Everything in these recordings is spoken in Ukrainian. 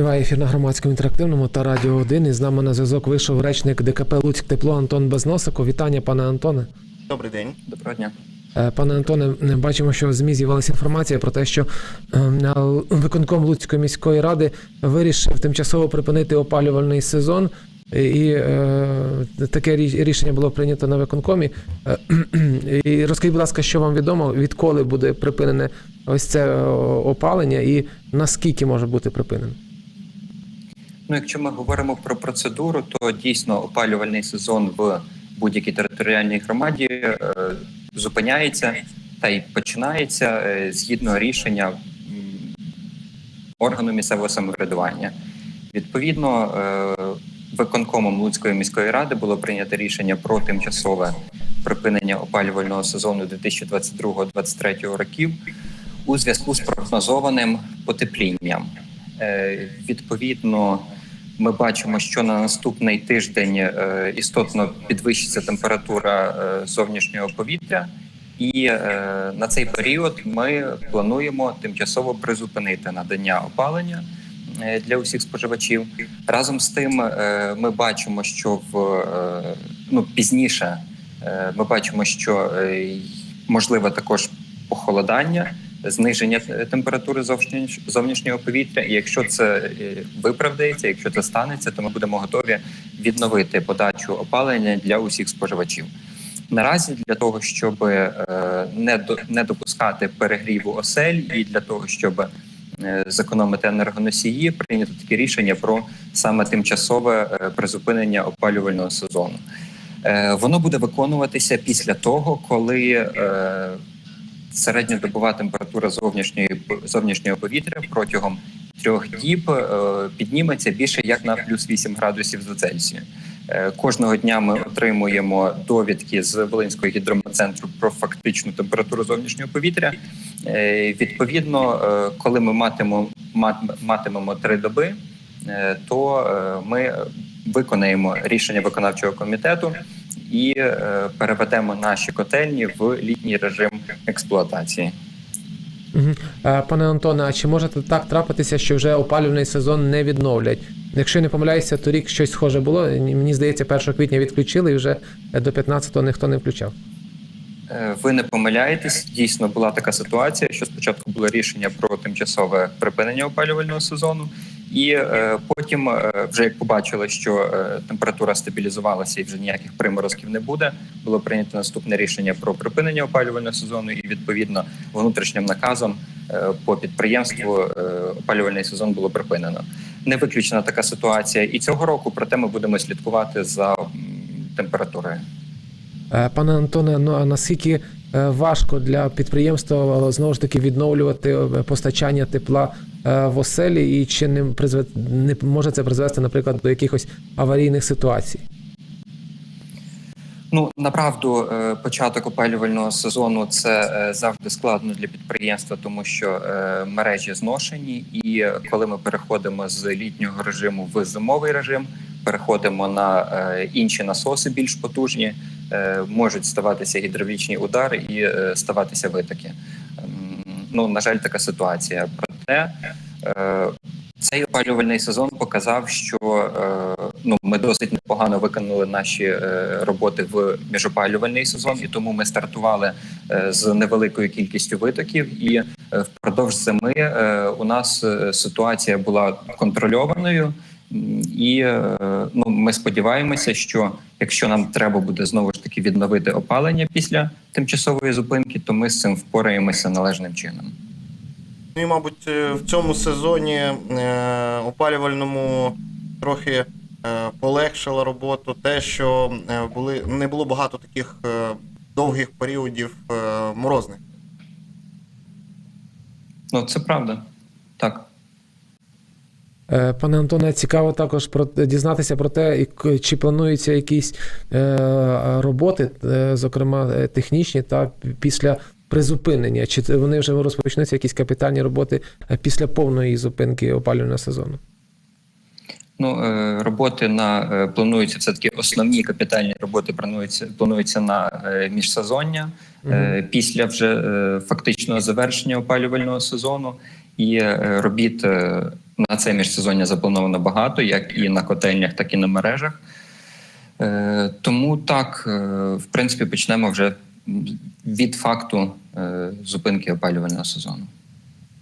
Триває ефір на громадському інтерактивному та радіо 1. І з нами на зв'язок вийшов речник ДКП Луцьк Тепло Антон Безносико. Вітання, пане Антоне. Добрий день. Доброго дня. Е, Пане Антоне, е, бачимо, що в ЗМІ з'явилася інформація про те, що е, виконком Луцької міської ради вирішив тимчасово припинити опалювальний сезон. І е, таке рі- рішення було прийнято на виконкомі. Е, і розкажіть, будь ласка, що вам відомо, відколи буде припинене ось це опалення, і наскільки може бути припинено? Ну, якщо ми говоримо про процедуру, то дійсно опалювальний сезон в будь-якій територіальній громаді е, зупиняється та й починається е, згідно рішення органу місцевого самоврядування. Відповідно, е, виконкомом Луцької міської ради було прийнято рішення про тимчасове припинення опалювального сезону 2022-2023 років у зв'язку з прогнозованим потеплінням. Е, Відповідно, ми бачимо, що на наступний тиждень е, істотно підвищиться температура е, зовнішнього повітря, і е, на цей період ми плануємо тимчасово призупинити надання опалення для усіх споживачів. Разом з тим, ми бачимо, що в ну пізніше ми бачимо, що можливе також похолодання зниження е, температури зовнішнього- повітря. І якщо це е, виправдається, якщо це станеться, то ми будемо готові відновити подачу опалення для усіх споживачів. Наразі для того, щоб е, не до не допускати перегріву осель, і для того, щоб зекономити енергоносії, прийнято таке рішення про саме тимчасове призупинення опалювального сезону. Воно буде виконуватися після того, коли середньодобова температура зовнішньої зовнішнього повітря протягом трьох діб е, підніметься більше як на плюс 8 градусів за Цельсію. Е, Кожного дня ми отримуємо довідки з Волинського гідрометцентру про фактичну температуру зовнішнього повітря. Е, Відповідно, коли ми матимемо, матимемо три доби, то ми виконаємо рішення виконавчого комітету і е, переведемо наші котельні в літній режим експлуатації. Е, Пане Антоне, а чи може так трапитися, що вже опалювальний сезон не відновлять? Якщо я не помиляюся, торік щось схоже було. Мені здається, 1 квітня відключили і вже до 15-го ніхто не включав. Е, Ви не помиляєтесь. Дійсно була така ситуація, що спочатку було рішення про тимчасове припинення опалювального сезону, і е, потім, е, вже як побачили, що е, температура стабілізувалася і вже ніяких приморозків не буде, було прийнято наступне рішення про припинення опалювального сезону, і відповідно внутрішнім наказом по підприємству опалювальний сезон було припинено. Не виключена така ситуація і цього року, проте ми будемо слідкувати за температурою. Пане Антоне, ну а наскільки важко для підприємства знову ж таки відновлювати постачання тепла в оселі, і чи не призве не може це призвести, наприклад, до якихось аварійних ситуацій? Ну направду, е, початок опалювального сезону це е, завжди складно для підприємства, тому що е, мережі зношені, і е, коли ми переходимо з літнього режиму в зимовий режим, переходимо на е, інші насоси більш потужні, е, можуть ставатися гідравлічні удари і е, ставатися витоки. Ну на жаль, така ситуація. Проте е, цей опалювальний сезон показав, що е, ну ми досить непогано виконали наші е, роботи в міжопалювальний сезон, і тому ми стартували з невеликою кількістю витоків. І впродовж зими у нас ситуація була контрольованою. І ну, ми сподіваємося, що якщо нам треба буде знову ж таки відновити опалення після тимчасової зупинки, то ми з цим впораємося належним чином. Ну і, мабуть, е, в цьому сезоні е, опалювальному трохи е, полегшило роботу те, що е, були, не було багато таких е, довгих періодів е, морозних. Ну це правда, так. Пане Антоне, цікаво також про дізнатися про те, чи плануються якісь е, роботи, е, зокрема технічні, та після призупинення, чи вони вже розпочнуться якісь капітальні роботи е, після повної зупинки опалювального сезону? Ну, е, роботи на е, плануються все таки основні капітальні роботи. Плануються плануються на міжсезоння е, після вже фактичного завершення опалювального сезону і робіт. на це міжсезоння заплановано багато, як і на котельнях, так і на мережах. Тому так, в принципі, почнемо вже від факту е, зупинки опалювального сезону.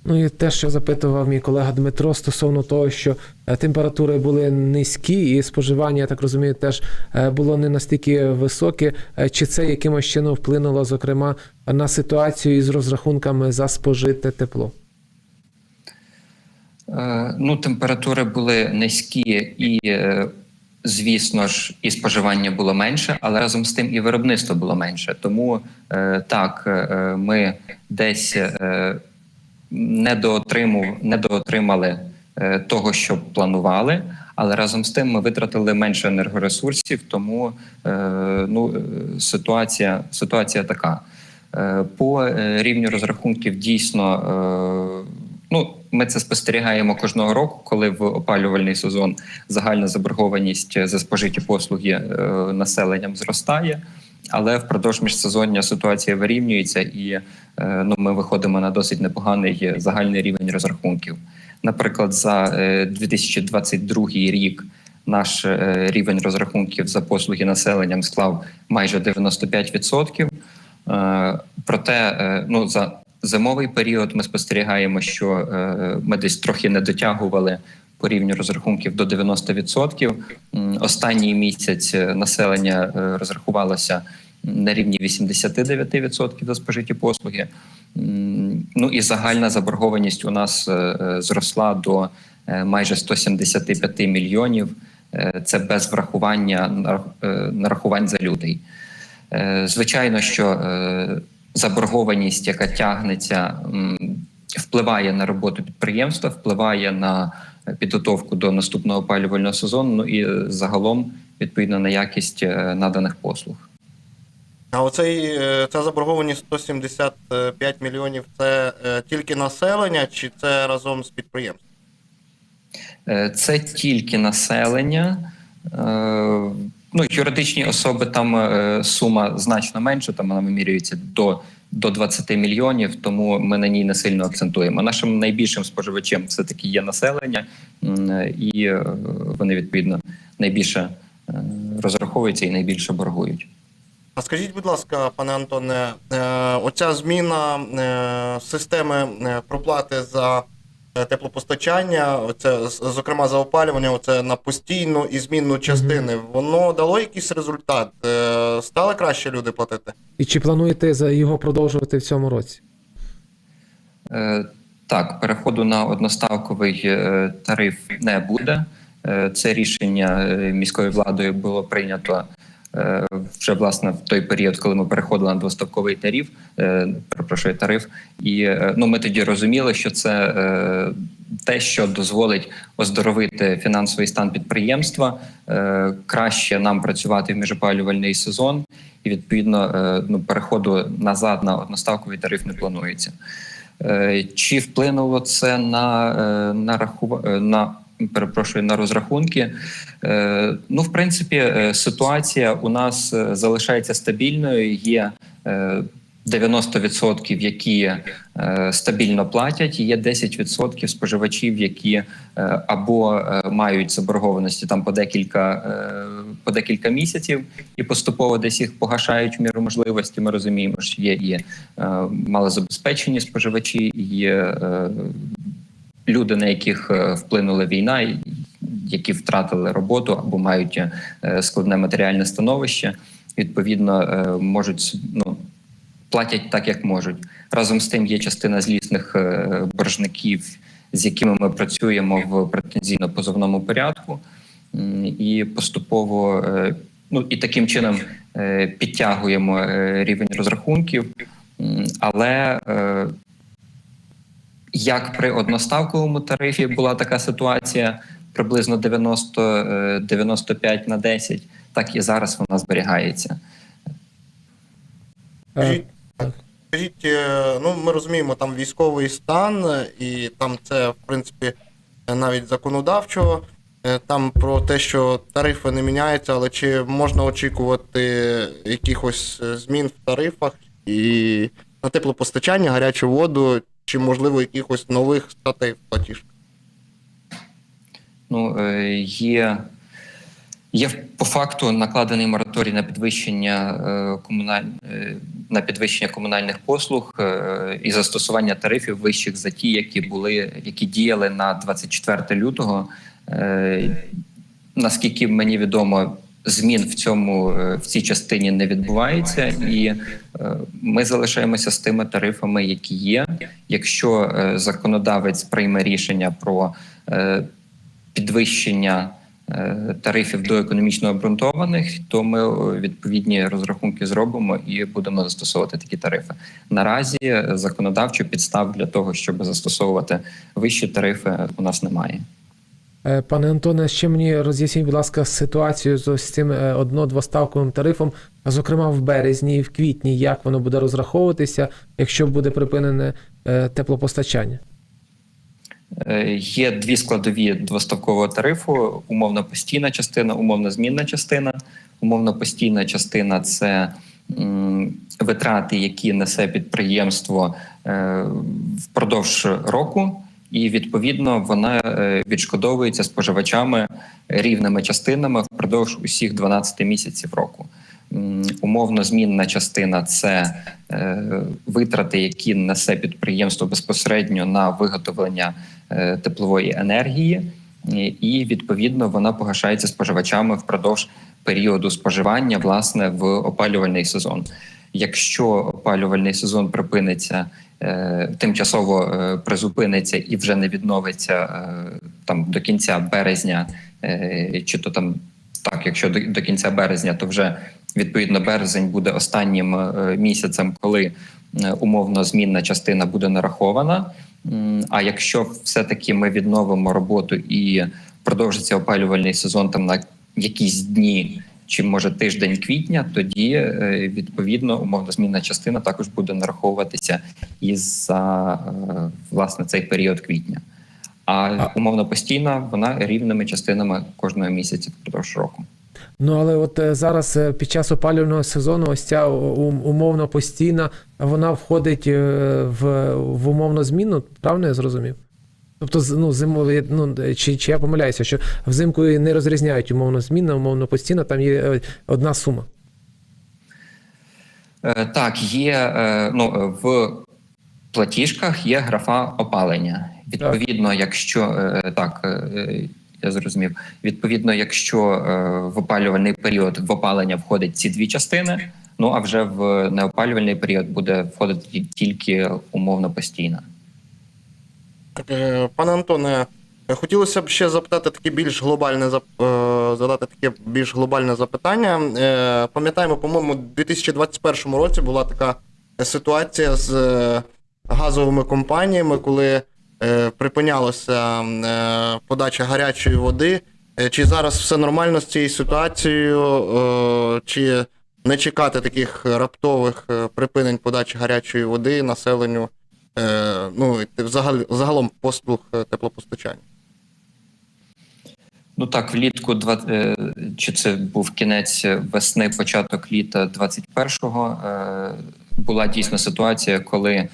Ну і те, що запитував мій колега Дмитро стосовно того, що е, температури були низькі, і споживання, я так розумію, теж е, було не настільки високе. Чи це якимось чином вплинуло, зокрема, на ситуацію із розрахунками за спожите тепло? Ну, температури були низькі, і, звісно ж, і споживання було менше, але разом з тим і виробництво було менше. Тому е, так, е, ми десь е, недоотримав, недоотримали е, того, що планували. Але разом з тим ми витратили менше енергоресурсів, тому е, ну, е, ситуація, ситуація така. Е, По е, рівню розрахунків дійсно е, ну, ми це спостерігаємо кожного року, коли в опалювальний сезон загальна заборгованість за спожиті послуги е, населенням зростає. Але впродовж міжсезоння ситуація вирівнюється, і е, ну, ми виходимо на досить непоганий загальний рівень розрахунків. Наприклад, за е, 2022 рік наш е, рівень розрахунків за послуги населенням склав майже 95%. Е, Проте, е, ну за зимовий період ми спостерігаємо, що е, ми десь трохи не дотягували по рівню розрахунків до 90%. Останній місяць е, населення е, розрахувалося на рівні 89% за спожиті послуги. Ну і загальна заборгованість у нас зросла до майже 175 мільйонів. Це без врахування нарахувань за лютий. Е, Звичайно, що заборгованість, яка тягнеться, впливає на роботу підприємства, впливає на підготовку до наступного опалювального сезону, ну і загалом відповідно на якість е, наданих послуг. А оцей е, ця заборгованість 175 мільйонів це е, тільки населення, чи це разом з підприємством? Це тільки населення. Ну, юридичні особи там е, сума значно менша, там вона вимірюється до, до 20 мільйонів, тому ми на ній не сильно акцентуємо. Нашим найбільшим споживачем все таки є населення, і е, вони відповідно найбільше е, розраховуються і найбільше боргують. А скажіть, будь ласка, пане Антоне, оця зміна системи проплати за теплопостачання, оце, зокрема за опалювання, оце на постійну і змінну частини, воно дало якийсь результат? Е, Стали краще люди платити? І чи плануєте за його продовжувати в цьому році? Е, Так, переходу на одноставковий е, тариф не буде. Е, Це рішення е, міською владою було прийнято е, вже власне в той період, коли ми переходили на двоставковий тариф. е, Перепрошую, тариф. І е, ну, ми тоді розуміли, що це е, те, що дозволить оздоровити фінансовий стан підприємства, е, краще нам працювати в міжопалювальний сезон, і відповідно е, ну, переходу назад на одноставковий тариф не планується. Е, Чи вплинуло це на, е, на рахува... е, на перепрошую на розрахунки? Е, Ну, в принципі, е, ситуація у нас е, залишається стабільною. Є е, 90%, які стабільно платять, і є 10% споживачів, які або мають заборгованості там по декілька по декілька місяців, і поступово десь їх погашають в міру можливості. Ми розуміємо, що є і малозабезпечені споживачі, і люди, на яких е, вплинула війна, які втратили роботу або мають е, складне матеріальне становище. Відповідно, е, можуть ну, платять так, як можуть. Разом з тим є частина злісних боржників, з якими ми працюємо в претензійно-позовному порядку, і поступово ну і таким чином підтягуємо рівень розрахунків. Але як при одноставковому тарифі була така ситуація приблизно 90, е, 95 на 10, так і зараз вона зберігається. Е, Скажіть, е, ну ми розуміємо, там військовий стан, е, і там це, в принципі, е, навіть законодавчо. е, Там про те, що тарифи не міняються, але чи можна очікувати якихось е, змін в тарифах і на теплопостачання, гарячу воду, чи можливо якихось нових статей в платіжках? Ну, е, є, є по факту накладений мораторій на підвищення е, комуналь... е, на підвищення комунальних послуг і застосування тарифів вищих за ті, які були, які діяли на 24 лютого. Наскільки мені відомо, змін в цьому е, в цій частині не відбувається, і е, ми залишаємося з тими тарифами, які є. Якщо е, законодавець прийме рішення про підвищення тарифів до економічно обґрунтованих, то ми відповідні розрахунки зробимо і будемо застосовувати такі тарифи. Наразі законодавчо підстав для того, щоб застосовувати вищі тарифи, у нас немає. Е, Пане Антоне, ще мені роз'ясніть, будь ласка, ситуацію з цим е, одно-двоставковим тарифом, зокрема в березні і в квітні, як воно буде розраховуватися, якщо буде припинене е, теплопостачання. Є дві складові двоставкового тарифу: умовно постійна частина, умовно змінна частина. Умовно постійна частина це витрати, які несе підприємство впродовж року, і відповідно вона е, відшкодовується споживачами рівними частинами впродовж усіх 12 місяців року. Умовно змінна частина це е, витрати, які несе підприємство безпосередньо на виготовлення е, теплової енергії, і- відповідно вона погашається споживачами впродовж періоду споживання власне в опалювальний сезон. Якщо опалювальний сезон припиниться тимчасово е, призупиниться і вже не відновиться е, там до кінця березня, е, чи то там так, якщо до, до кінця березня, то вже відповідно березень буде останнім е, місяцем, коли е, умовно змінна частина буде нарахована. А якщо все-таки ми відновимо роботу і продовжиться опалювальний сезон там на якісь дні, чи може тиждень квітня, тоді е, відповідно умовно змінна частина також буде нараховуватися і за е, власне цей період квітня. А умовно постійна вона рівними частинами кожного місяця впродовж року. Ну але от е, зараз під час опалювального сезону ось ця умовно постійна, вона входить в, в умовно змінну, правильно я зрозумів? Тобто, ну, зимові, ну, чи, чи я помиляюся, що взимку не розрізняють умовно змінна, умовно постійна, там є е, одна сума. Е, Так, є е, ну, е, в платіжках є графа опалення. Відповідно, якщо е, так, е, я зрозумів. Відповідно, якщо е, в опалювальний період в опалення входить ці дві частини, ну а вже в неопалювальний період буде входити тільки умовно постійна. Е, Пане Антоне, хотілося б ще запитати таке більш глобальне е, задати таке більш глобальне запитання. Е, Пам'ятаємо, по-моєму, у 2021 році була така ситуація з газовими компаніями, коли припинялася подача гарячої води. Чи зараз все нормально з цією ситуацією, чи не чекати таких раптових припинень подачі гарячої води населенню? Е, ну, загалом послуг е, теплопостачання. Ну так, влітку е, чи це був кінець весни, початок літа 21-го, е, була дійсно ситуація, коли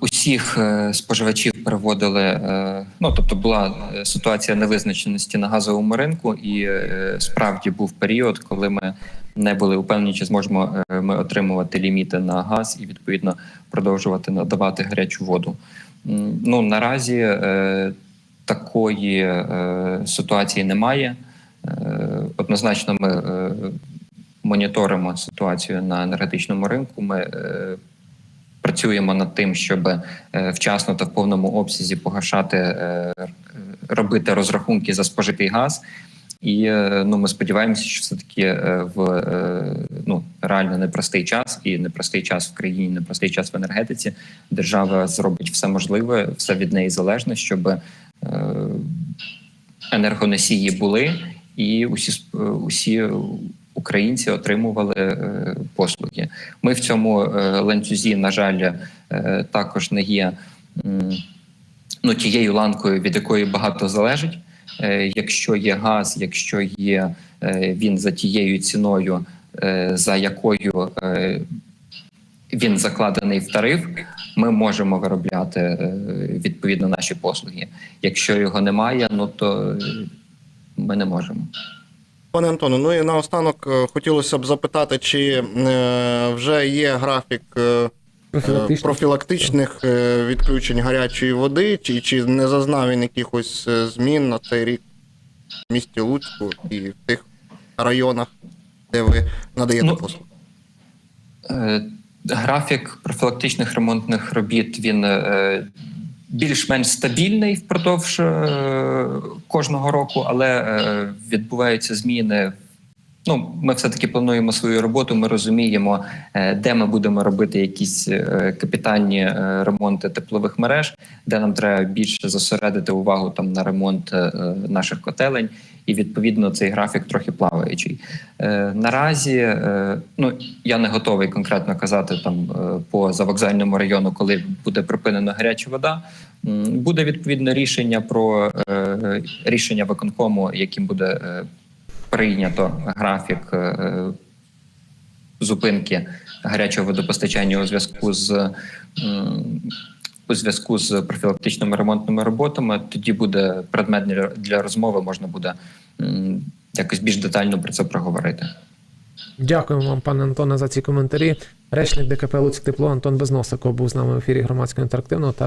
усіх е, споживачів переводили. Е, ну тобто була е, ситуація невизначеності на газовому ринку, і е, справді був період, коли ми не були упевнені, чи зможемо е, ми отримувати ліміти на газ і відповідно продовжувати надавати гарячу воду. Ну наразі е, такої е, ситуації немає. Е, однозначно, ми е, моніторимо ситуацію на енергетичному ринку. Ми е, працюємо над тим, щоб е, вчасно та в повному обсязі погашати, е, робити розрахунки за спожитий газ. І е, ну, ми сподіваємося, що все таки в ну реально непростий час і непростий час в країні, непростий час в енергетиці. Держава зробить все можливе, все від неї залежне, щоб енергоносії були, і усі усі українці отримували е, послуги. Ми в цьому е, ланцюзі, на жаль, е, також не є ну, тією ланкою, від якої багато залежить. Якщо є газ, якщо є він за тією ціною, за якою він закладений в тариф, ми можемо виробляти відповідно наші послуги. Якщо його немає, ну то ми не можемо. Пане Антоне, ну і наостанок е, хотілося б запитати, чи е, вже є графік е, профілактичних е, відключень гарячої води, чи, чи не зазнав він якихось змін на цей рік в місті Луцьку і в тих районах, де ви надаєте Ну, послуги? Графік профілактичних ремонтних робіт він більш-менш стабільний впродовж е, кожного року, але е, відбуваються зміни. Ну, ми все-таки плануємо свою роботу. Ми розуміємо, е, де ми будемо робити якісь е, капітальні е, ремонти теплових мереж, де нам треба більше зосередити увагу там на ремонт наших котелень. І відповідно цей графік трохи плаваючий. Наразі ну я не готовий конкретно казати там по завокзальному району, коли буде припинена гаряча вода. Буде відповідне рішення про рішення виконкому, яким буде прийнято графік е, зупинки гарячого водопостачання у зв'язку з у зв'язку з профілактичними ремонтними роботами. Тоді буде предмет для, розмови, можна буде якось більш детально про це проговорити. Дякуємо вам, пане Антоне, за ці коментарі. Речник ДКП Луцьк Тепло Антон Безносиков був з нами в ефірі громадського інтерактивного та